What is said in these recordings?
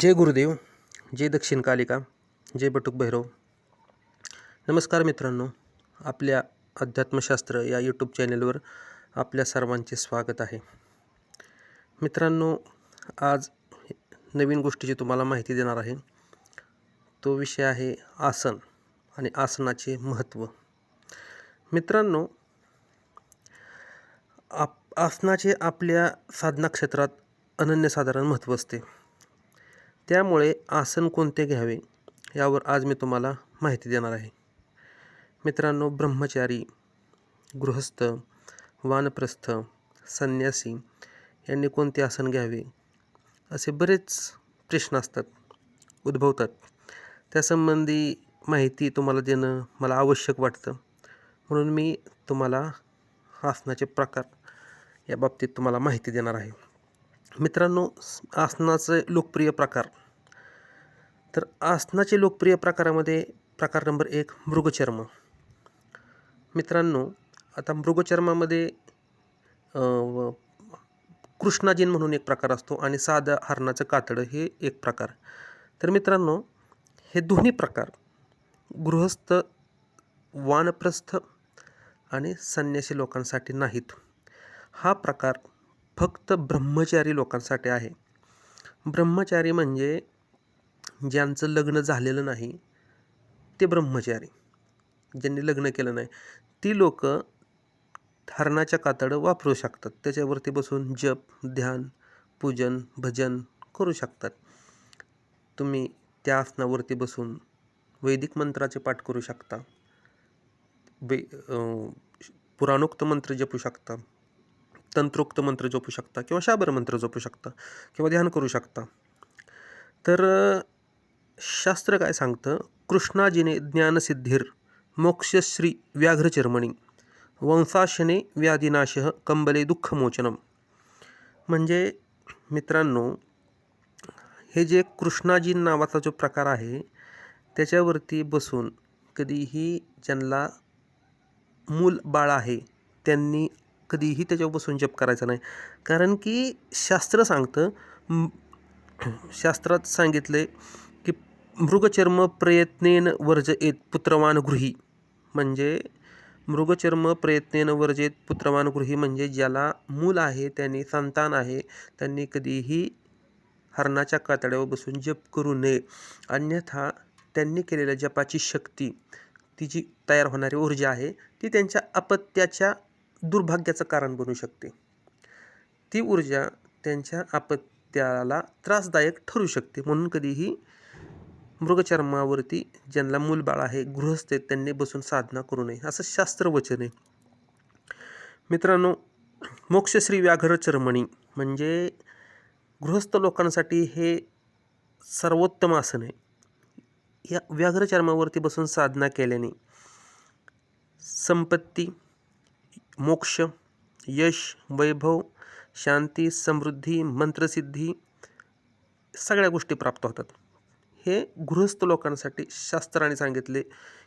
जय गुरुदेव जय दक्षिण कालिका जय बटुक भैरव. नमस्कार मित्रांनो आपल्या अध्यात्मशास्त्र या यूट्यूब चॅनेलवर आपल्या सर्वांचे स्वागत आहे. मित्रांनो आज नवीन गोष्टीची तुम्हाला माहिती देणार आहे. तो विषय आहे आसन आणि आसनाचे महत्त्व मित्रांनो आप आसनाचे आपल्या साधना क्षेत्रात अनन्यसाधारण महत्त्व असते. त्यामुळे आसन कोणते घ्यावे यावर आज मी तुम्हाला माहिती देणार आहे. मित्रांनो ब्रह्मचारी गृहस्थ वानप्रस्थ संन्यासी यांनी कोणते आसन घ्यावे असे बरेच प्रश्न असतात उद्भवतात. त्यासंबंधी माहिती तुम्हाला देणं मला आवश्यक वाटतं. म्हणून मी तुम्हाला आसनाचे प्रकार या बाबतीत तुम्हाला माहिती देणार आहे. मित्रांनो आसनाचे लोकप्रिय प्रकार तर आसनाचे लोकप्रिय प्रकारामध्ये प्रकार नंबर एक मृगचर्म. मित्रांनो आता मृगचर्मामध्ये कृष्णाजीन म्हणून एक प्रकार असतो आणि साधं हरणाचं कातडं हे एक प्रकार. तर मित्रांनो हे दोन्ही प्रकार गृहस्थ वानप्रस्थ आणि संन्यासी लोकांसाठी नाहीत. हा प्रकार फक्त ब्रह्मचारी लोकांसाठी आहे. ब्रह्मचारी म्हणजे ज्यांचं लग्न झालेलं नाही ते ब्रह्मचारी. ज्यांनी लग्न केलं नाही ती लोक हरणाच्या कातडं वापरू शकतात. त्याच्यावरती बसून जप ध्यान पूजन भजन करू शकतात. तुम्ही त्या आसनावरती बसून वैदिक मंत्राचे पाठ करू शकता. वे पुराणोक्त मंत्र जपू शकता. तंत्रोक्त मंत्र जपू शकता किंवा शाबर मंत्र जपू शकता किंवा ध्यान करू शकता. तर शास्त्र काय सांगतं? कृष्णाजीने ज्ञानसिद्धिर मोक्षश्री व्याघ्रचर्मणी वंशाशने व्याधिनाश कंबले दुःखमोचनम म्हणजे मित्रांनो हे जे कृष्णाजी नावाचा जो प्रकार आहे त्याच्यावरती बसून कधीही ज्यांना मूल बाळ आहे त्यांनी कधीही त्याच्यावर बसून जप करायचा नाही. कारण की शास्त्र सांगतं शास्त्रात सांगितले मृगचर्म प्रयत्नेन वर्जयेत पुत्रवान गृही म्हणजे मृगचर्म प्रयत्नेन वर्जयेत पुत्रवान गृही म्हणजे ज्याला मूल आहे त्यांनी संतान आहे त्यांनी कधीही हरणाच्या कातड्यावर बसून जप करू नये. अन्यथा त्यांनी केलेल्या जपाची शक्ती ती जी तयार होणारी ऊर्जा आहे ती त्यांच्या अपत्याच्या दुर्भाग्याचं कारण बनू शकते. ती ऊर्जा त्यांच्या अपत्याला त्रासदायक ठरू शकते म्हणून कधीही मृगचर्मावरती ज्यांना मूलबाळ आहे गृहस्थ आहेत त्यांनी बसून साधना करू नये असं शास्त्रवचन आहे. मित्रांनो मोक्षश्री व्याघ्रचर्मणी म्हणजे गृहस्थ लोकांसाठी हे सर्वोत्तम आसन आहे. या व्याघ्र चर्मावरती बसून साधना केल्याने संपत्ती मोक्ष यश वैभव शांती समृद्धी मंत्रसिद्धी सगळ्या गोष्टी प्राप्त होतात. हे गृहस्थ लोकांसाठी शास्त्राने सांगितले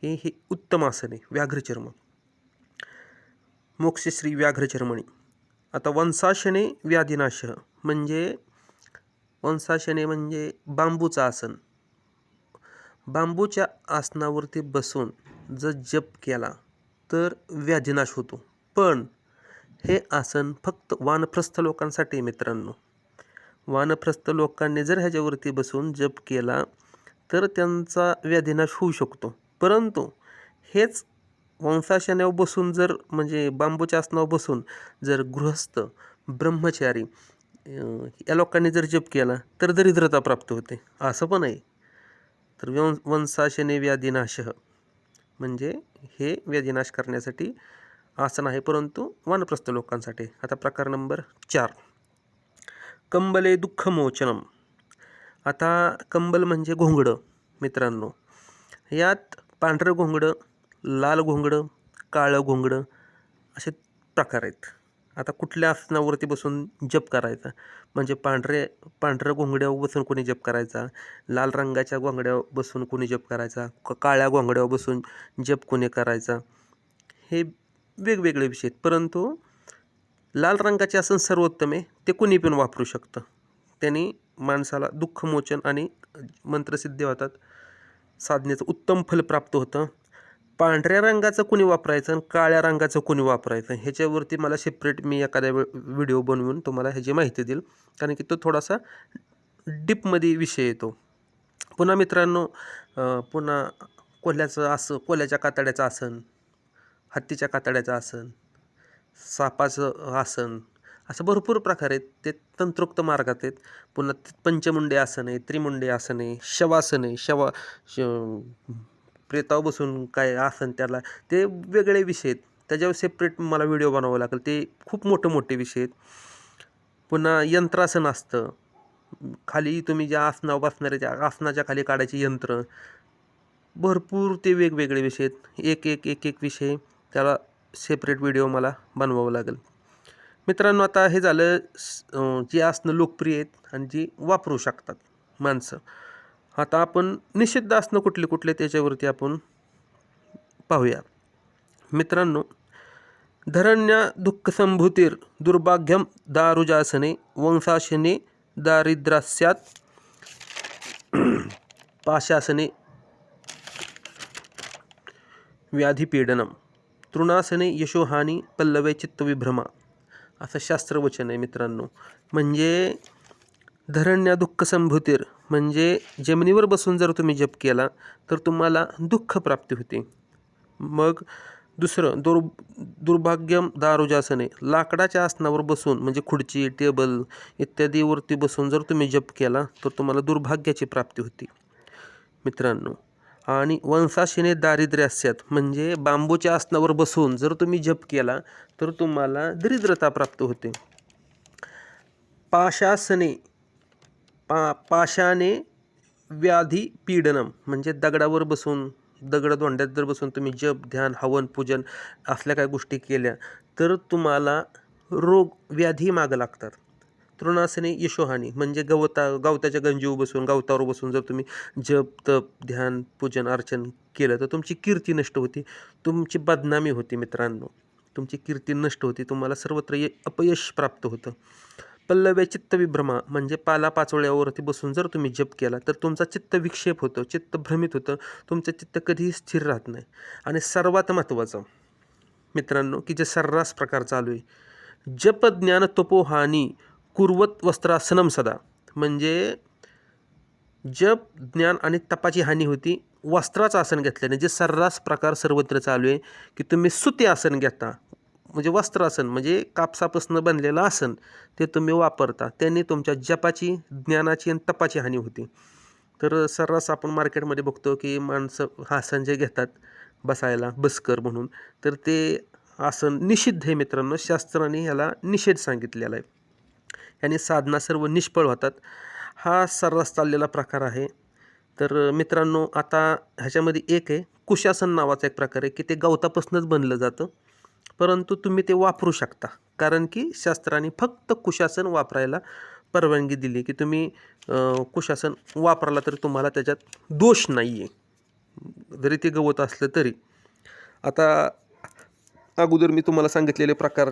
की हे उत्तम आसन आहे व्याघ्रचर्म. मोक्षश्री व्याघ्रचर्मणी. आता वंसाशने व्याधिनाश म्हणजे वंसाशने म्हणजे बांबूचं आसन. बांबूच्या आसनावरती बसून जर जप केला तर व्याधिनाश होतो. पण हे आसन फक्त वानप्रस्थ लोकांसाठी मित्रांनो. वानप्रस्थ लोकांनी जर ह्याच्यावरती बसून जप केला तर त्यांचा व्याधिनाश होऊ शकतो. परंतु हेच वंशाशनावर बसून जर म्हणजे बांबूच्या आसनावर बसून जर गृहस्थ ब्रह्मचारी या लोकांनी जर जप केला तर दरिद्रता प्राप्त होते. असं पण आहे. तर व्यं वंशाशने व्याधिनाश. म्हणजे हे व्याधिनाश करण्यासाठी आसन आहे परंतु वानप्रस्थ लोकांसाठी. आता प्रकार नंबर चार. कंबले दुःखमोचनम. आता कंबल म्हणजे घोंगडं मित्रांनो. यात पांढरं घोंगडं लाल घोंगडं काळं घोंगडं असे प्रकार आहेत. आता कुठल्या आसनावरती बसून जप करायचा? म्हणजे पांढरे पांढऱ्या घोंगड्यावर बसून कोणी जप करायचा? लाल रंगाच्या घोंगड्यावर बसून कोणी जप करायचा? काळ्या घोंगड्यावर बसून जप कोणी करायचा? हे वेगवेगळे विषय आहेत. परंतु लाल रंगाचे आसन सर्वोत्तम आहे ते कुणी पण वापरू शकतं. त्यांनी माणसाला दुःखमोचन आणि मंत्रसिद्धी होतात. साधनेचं उत्तम फल प्राप्त होतं. पांढऱ्या रंगाचं कुणी वापरायचं आणि काळ्या रंगाचं कुणी वापरायचं? ह्याच्यावरती मला सेपरेट मी एखाद्या वे व्हिडिओ बनवून तुम्हाला ह्याची माहिती देईल. कारण की तो थोडासा डीपमध्ये विषय येतो. पुन्हा मित्रांनो पुन्हा कोल्ह्याचं आसन कोल्ह्याच्या कातड्याचं आसन हत्तीच्या कातड्याचं आसन सापाचं आसन. असं भरपूर प्रकार आहेत. ते तंत्रोक्त मार्गात आहेत. पुन्हा ते पंचमुंडे आसन आहे त्रिमुंडे आसन आहे शवासन आहे शवा श प्रेताव बसून काय आसन त्याला ते वेगळे विषय आहेत. त्याच्यावर सेपरेट मला व्हिडिओ बनावं लागेल. ते खूप मोठे मोठे विषय आहेत. पुन्हा यंत्रासन असतं. खाली तुम्ही ज्या आसनावर बसणारे त्या आसनाच्या खाली काढायचे यंत्र. भरपूर ते वेगवेगळे विषय आहेत. एक एक एक एक विषय. त्याला सेपरेट व्हिडिओ मला बनवावं लागेल. मित्रांनो आता हे झालं जी आसनं लोकप्रिय आहेत आणि जी वापरू शकतात माणसं. आता आपण निषिद्ध आसनं कुठले कुठले त्याच्यावरती आपण पाहूया. मित्रांनो धरण्या दुःखसंभूतीर दुर्भाग्यम दारुजासने वंशासने दारिद्रास्यात पाशासने व्याधिपीडनम. तृणासने यशोहानी पल्लवे चित्तविभ्रमा. असं शास्त्रवचन आहे मित्रांनो. म्हणजे धरण्या दुःख संभूतीर म्हणजे जमिनीवर बसून जर तुम्ही जप केला तर तुम्हाला दुःख प्राप्ती होते. मग दुसरं दुर् दुर्भाग्यम दारुजासने लाकडाच्या आसनावर बसून म्हणजे खुर्ची टेबल इत्यादीवरती बसून जर तुम्ही जप केला तर तुम्हाला दुर्भाग्याची प्राप्ती होती. मित्रांनो आणि वंशाशिने दारिद्र्यास्यात म्हणजे बांबूच्या आसनावर बसून जर तुम्ही जप केला तर तुम्हाला दरिद्रता प्राप्त होते. पाशासने पा पाशाने व्याधी पीडनम म्हणजे दगडावर बसून दगड दोंड्यात जर बसून तुम्ही जप ध्यान हवन पूजन असल्या काही गोष्टी केल्या तर तुम्हाला रोग व्याधी मागं लागतात. तृणासने यशोहानी म्हणजे गवता गवताच्या गंजीवर बसून गवतावर बसून जर तुम्ही जप तप ध्यान पूजन अर्चन केलं तर तुमची कीर्ती नष्ट होती. तुमची बदनामी होती मित्रांनो. तुमची कीर्ती नष्ट होती. तुम्हाला सर्वत्र य अपयश प्राप्त होतं. पल्लव्या चित्तविभ्रमा म्हणजे पाला पाचोळ्यावरती बसून जर तुम्ही जप केला तर तुमचा चित्त विक्षेप होतो चित्त भ्रमित होतं. तुमचं चित्त कधीही स्थिर राहत नाही. आणि सर्वात महत्त्वाचं मित्रांनो की जे सर्रास प्रकार चालू आहे. जप ज्ञान तपोहानी कुर्वत वस्त्रासनम सदा. म्हणजे जप ज्ञान आणि तपाची हानी होती. वस्त्राचं आसन घेतल्याने जे सर्रास प्रकार सर्वत्र चालू आहे की तुम्ही सुती आसन घेता. म्हणजे वस्त्रासन म्हणजे कापसापासून बनलेलं आसन ते तुम्ही वापरता. त्यांनी तुमच्या जपाची ज्ञानाची आणि तपाची हानी होती. तर सर्रास आपण मार्केटमध्ये बघतो की माणसं आसन जे घेतात बसायला बसकर म्हणून तर ते आसन निषिद्ध आहे मित्रांनो. शास्त्राने ह्याला निषेध सांगितलेला आहे. याने साधना सर्व निष्फळ होतात. हा सर्रास चाललेला प्रकार आहे. तर मित्रांनो आता ह्याच्यामध्ये एक आहे कुशासन नावाचा एक प्रकार आहे की ते गवतापासूनच बनलं जातं. परंतु तुम्ही ते वापरू शकता. कारण की शास्त्राने फक्त कुशासन वापरायला परवानगी दिली की तुम्ही कुशासन वापरला तरी तुम्हाला त्याच्यात दोष नाही आहे जरी ते गवत असलं तरी. आता अगोदर मी तुम्हाला सांगितलेले प्रकार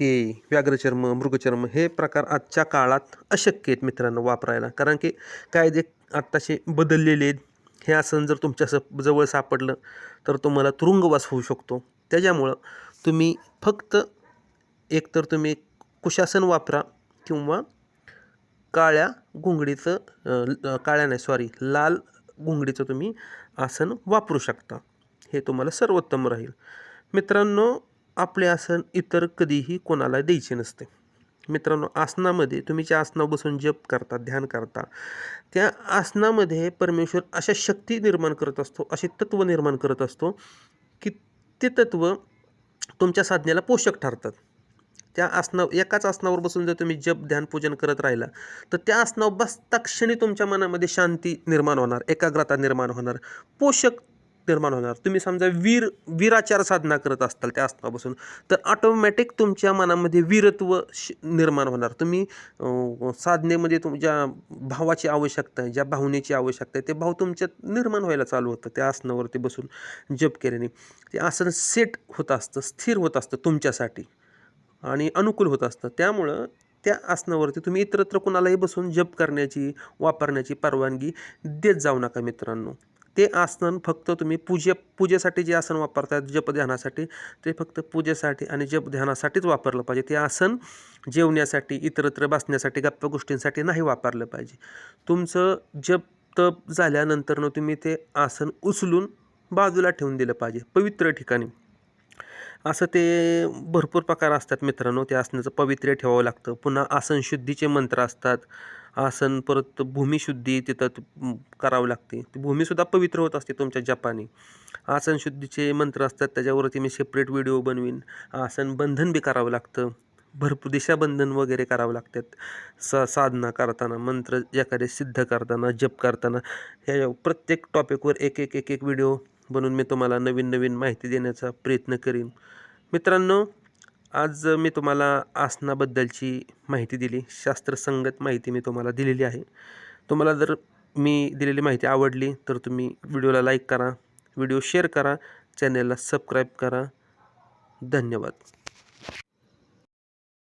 ते व्याघ्रचर्म मृगचर्म हे प्रकार आजच्या काळात अशक्य आहेत मित्रांनो वापरायला. कारण की कायदे आत्ताशे बदललेले आहेत. हे आसन जर तुमच्या स- जवळ सापडलं तर तुम्हाला तुरुंगवास होऊ शकतो. त्याच्यामुळं तुम्ही फक्त एकतर तुम्ही कुशासन वापरा किंवा काळ्या घुंगडीचं काळ्या नाही सॉरी लाल घुंगडीचं तुम्ही आसन वापरू शकता. हे तुम्हाला सर्वोत्तम राहील. मित्रांनो आपले आसन इतर कधीही कोणाला द्यायचे नसते. मित्रांनो आसनामध्ये तुम्ही ज्या आसनावर बसून जप करता ध्यान करता त्या आसनामध्ये परमेश्वर अशा शक्ती निर्माण करत असतो असे तत्त्व निर्माण करत असतो की ते तत्त्व तुमच्या साधनेला पोषक ठरतात. त्या आसना एकाच आसनावर बसून जर तुम्ही जप ध्यान पूजन करत राहिला तर त्या आसनावर बसता क्षणी तुमच्या मनामध्ये शांती निर्माण होणार एकाग्रता निर्माण होणार पोषक निर्माण होणार. तुम्ही समजा वीर वीराचार साधना करत असताल त्या आसनापासून बसून तर ऑटोमॅटिक तुमच्या मनामध्ये वीरत्व निर्माण होणार. तुम्ही साधनेमध्ये तुमच्या भावाची आवश्यकता आहे ज्या भावनेची आवश्यकता आहे ते भाव तुमच्यात निर्माण व्हायला चालू होतं त्या आसनावरती बसून जप केल्याने. ते आसन सेट होत असतं स्थिर होत असतं तुमच्यासाठी आणि अनुकूल होत असतं. त्यामुळं त्या आसनावरती तुम्ही इतरत्र कुणालाही बसून जप करण्याची वापरण्याची परवानगी देत जाऊ नका मित्रांनो. ते आसन फक्त तुम्ही पूजे पूजेसाठी जे आसन वापरतात जप ध्यानासाठी ते फक्त पूजेसाठी आणि जप ध्यानासाठीच वापरलं पाहिजे. ते आसन जेवण्यासाठी इतरत्र बसण्यासाठी गप्पा गोष्टींसाठी नाही वापरलं पाहिजे. तुमचं जप तप झाल्यानंतरनं तुम्ही ते आसन उचलून बाजूला ठेवून दिलं पाहिजे पवित्र ठिकाणी. असं ते भरपूर प्रकार असतात मित्रांनो. त्या आसनाचं पवित्र ठेवावं लागतं. पुन्हा आसन शुद्धीचे मंत्र असतात. आसन परत भूमिशुद्धी तिथं करावी करावं लागते. ती भूमीसुद्धा पवित्र होत असते तुमच्या जपानी. आसनशुद्धीचे मंत्र असतात त्याच्यावरती मी सेपरेट व्हिडिओ बनवीन. आसन बंधन बी करावं लागतं. भरपूर दिशाबंधन वगैरे करावं लागतात. सा साधना करताना मंत्र एखादे सिद्ध करताना जप करताना ह्या प्रत्येक टॉपिकवर एक एक एक एक व्हिडिओ बनवून मी तुम्हाला नवीन नवीन माहिती देण्याचा प्रयत्न करीन. मित्रांनो आज मी तुम्हाला आसनाबद्दलची माहिती दिली. शास्त्रसंगत माहिती मी तुम्हाला दिलेली आहे. तुम्हाला जर मी दिलेली माहिती आवडली तर तुम्ही व्हिडिओला लाईक करा व्हिडिओ शेअर करा चॅनलला सबस्क्राईब करा. धन्यवाद.